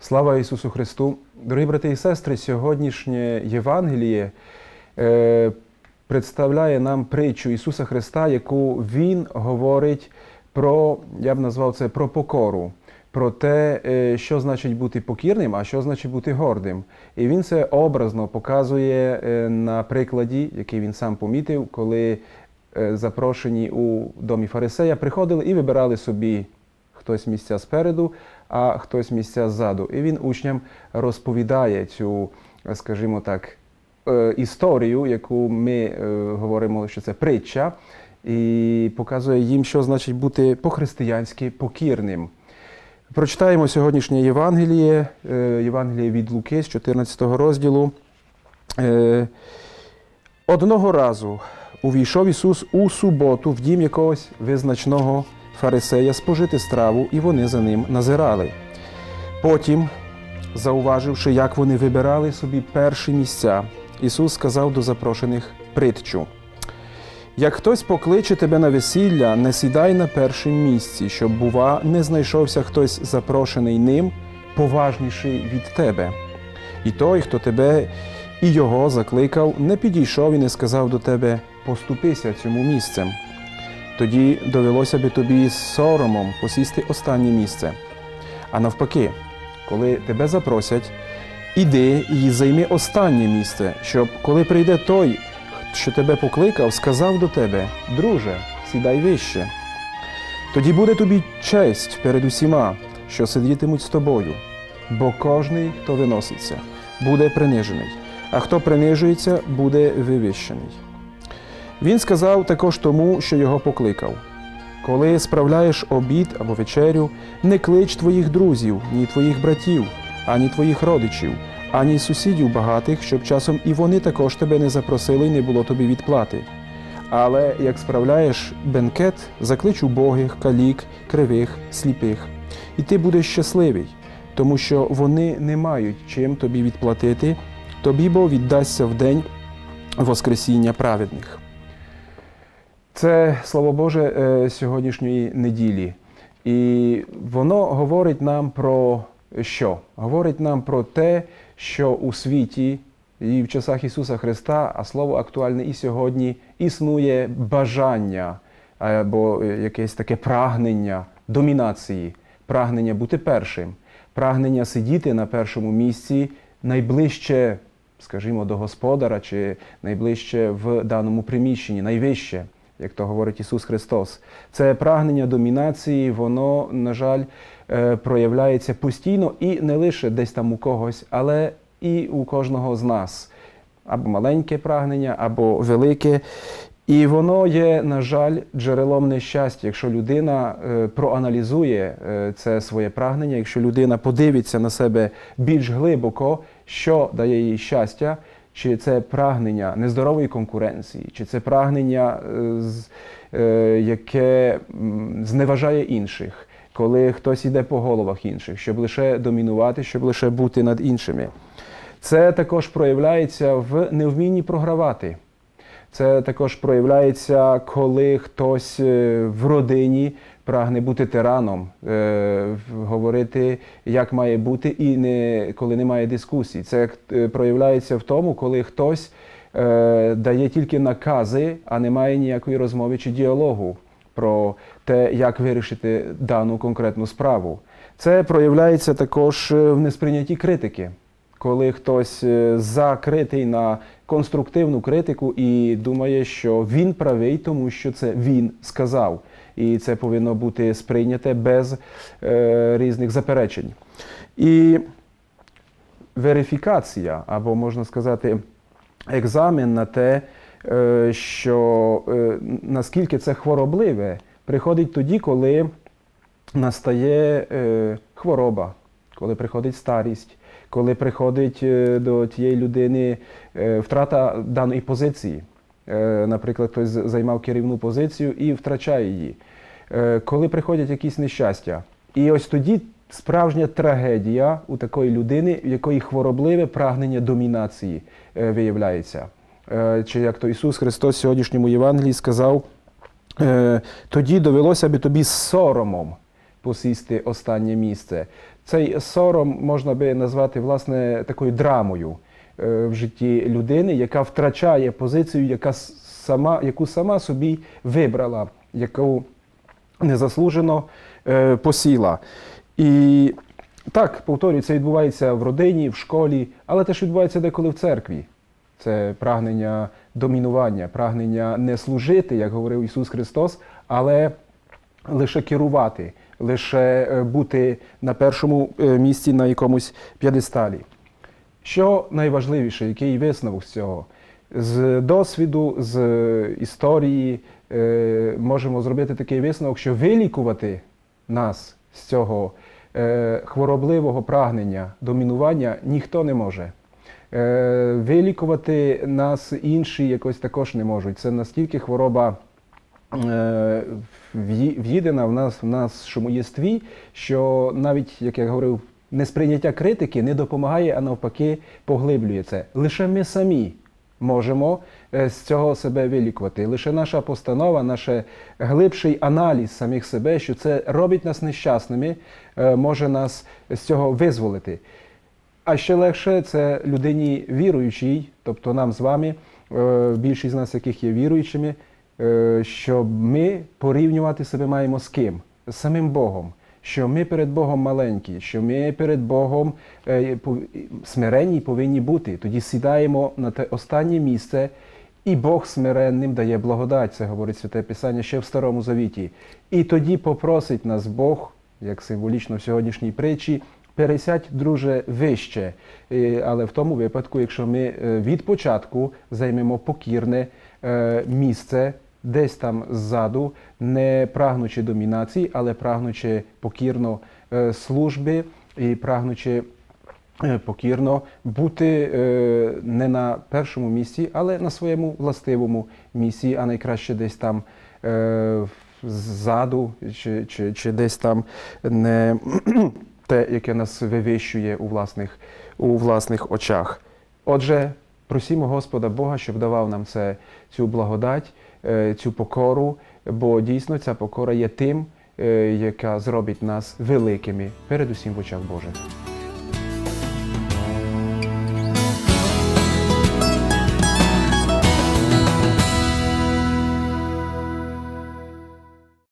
Слава Ісусу Христу! Дорогі брати і сестри, сьогоднішнє Євангеліє е, представляє нам притчу Ісуса Христа, яку Він говорить про, я б назвав це про покору, про те, е, що значить бути покірним, а що значить бути гордим. І він це образно показує е, на прикладі, який він сам помітив, коли е, запрошені у домі фарисея приходили і вибирали собі хтось місця спереду, а хтось місця ззаду. І він учням розповідає цю, скажімо так, е, історію, яку ми е, говоримо, що це притча, і показує їм, що значить бути по-християнськи покірним. Прочитаємо сьогоднішнє Євангеліє, е, Євангеліє від Луки з 14 розділу. Е, Одного разу увійшов Ісус у суботу в дім якогось визначного фарисея спожити страву, і вони за ним назирали. Потім, зауваживши, як вони вибирали собі перші місця, Ісус сказав до запрошених притчу. Як хтось покличе тебе на весілля, не сідай на першому місці, щоб, бува, не знайшовся хтось запрошений ним, поважніший від тебе. І той, хто тебе і його закликав, не підійшов і не сказав до тебе поступися цьому місцем. Тоді довелося би тобі з соромом посісти останнє місце. А навпаки, коли тебе запросять, іди і займи останнє місце, щоб коли прийде той, що тебе покликав, сказав до тебе, друже, сідай вище. Тоді буде тобі честь перед усіма, що сидітимуть з тобою, бо кожний, хто виноситься, буде принижений, а хто принижується, буде вивищений. Він сказав також тому, що його покликав. Коли справляєш обід або вечерю, не клич твоїх друзів, ні твоїх братів, ані твоїх родичів, ані сусідів багатих, щоб часом і вони також тебе не запросили і не було тобі відплати. Але як справляєш бенкет, заклич убогих, калік, кривих, сліпих, і ти будеш щасливий, тому що вони не мають чим тобі відплатити, тобі бо віддасться в день Воскресіння праведних. Це слово Боже е, сьогоднішньої неділі. І воно говорить нам про що? Говорить нам про те, що у світі і в часах Ісуса Христа, а слово актуальне і сьогодні, існує бажання або якесь таке прагнення домінації, прагнення бути першим, прагнення сидіти на першому місці найближче, скажімо, до Господара чи найближче в даному приміщенні, найвище як то говорить Ісус Христос. Це прагнення домінації, воно, на жаль, е, проявляється постійно і не лише десь там у когось, але і у кожного з нас. Або маленьке прагнення, або велике. І воно є, на жаль, джерелом нещастя. Якщо людина е, проаналізує е, це своє прагнення, якщо людина подивиться на себе більш глибоко, що дає їй щастя, чи це прагнення нездорової конкуренції, чи це прагнення, яке зневажає інших, коли хтось йде по головах інших, щоб лише домінувати, щоб лише бути над іншими. Це також проявляється в невмінні програвати. Це також проявляється, коли хтось в родині прагне бути тираном, е, говорити, як має бути, і не коли немає дискусій. Це проявляється в тому, коли хтось е, дає тільки накази, а не має ніякої розмови чи діалогу про те, як вирішити дану конкретну справу. Це проявляється також в несприйнятті критики. Коли хтось закритий на конструктивну критику і думає, що він правий, тому що це він сказав і це повинно бути сприйняте без е, різних заперечень. І верифікація, або можна сказати, екзамен на те, е, що е, наскільки це хворобливе, приходить тоді, коли настає е, хвороба, коли приходить старість. Коли приходить е, до тієї людини е, втрата даної позиції, наприклад, хтось займав керівну позицію і втрачає її. Е, коли приходять якісь нещастя. І ось тоді справжня трагедія у такої людини, в якої хворобливе прагнення домінації е, виявляється. Чи як то Ісус Христос в сьогоднішньому Євангелії сказав, тоді довелося би тобі соромом посісти останнє місце. цей сором можна би назвати власне такою драмою е, в житті людини, яка втрачає позицію, яка сама, яку сама собі вибрала, яку незаслужено е, посіла. І так, повторюю, це відбувається в родині, в школі, але теж відбувається деколи в церкві. Це прагнення домінування, прагнення не служити, як говорив Ісус Христос, але лише керувати, лише е, бути на першому е, місці на якомусь п'єдесталі. Що найважливіше, який висновок з цього? З досвіду, з е, історії е, можемо зробити такий висновок, що вилікувати нас з цього е, хворобливого прагнення, домінування ніхто не може. Вилікувати нас інші якось також не можуть. Це настільки хвороба в'їдена в нас в нашому єстві, що навіть, як я говорив, несприйняття критики не допомагає, а навпаки поглиблює це. Лише ми самі можемо е, з цього себе вилікувати. Лише наша постанова, наш глибший аналіз самих себе, що це робить нас нещасними, е, може нас з цього визволити. А ще легше це людині віруючій, тобто нам з вами, е, більшість з нас, яких є віруючими, щоб ми порівнювати себе маємо з ким? З самим Богом. Що ми перед Богом маленькі, що ми перед Богом е, смиренні повинні бути. Тоді сідаємо на те останнє місце, і Бог смиренним дає благодать, це говорить Святе Писання ще в Старому Завіті. І тоді попросить нас Бог, як символічно в сьогоднішній притчі, пересядь, друже, вище. Е, Але в тому випадку, якщо ми е, від початку займемо покірне місце десь там ззаду, не прагнучи домінації, але прагнучи покірно е, служби і прагнучи е, покірно бути е, не на першому місці, але на своєму властивому місці, а найкраще десь там ззаду, чи, чи, чи десь там не те, яке нас вивищує у власних, у власних очах. Отже, просімо Господа Бога, щоб давав нам це, цю благодать, цю покору, бо дійсно ця покора є тим, е, яка зробить нас великими, передусім в очах Божих.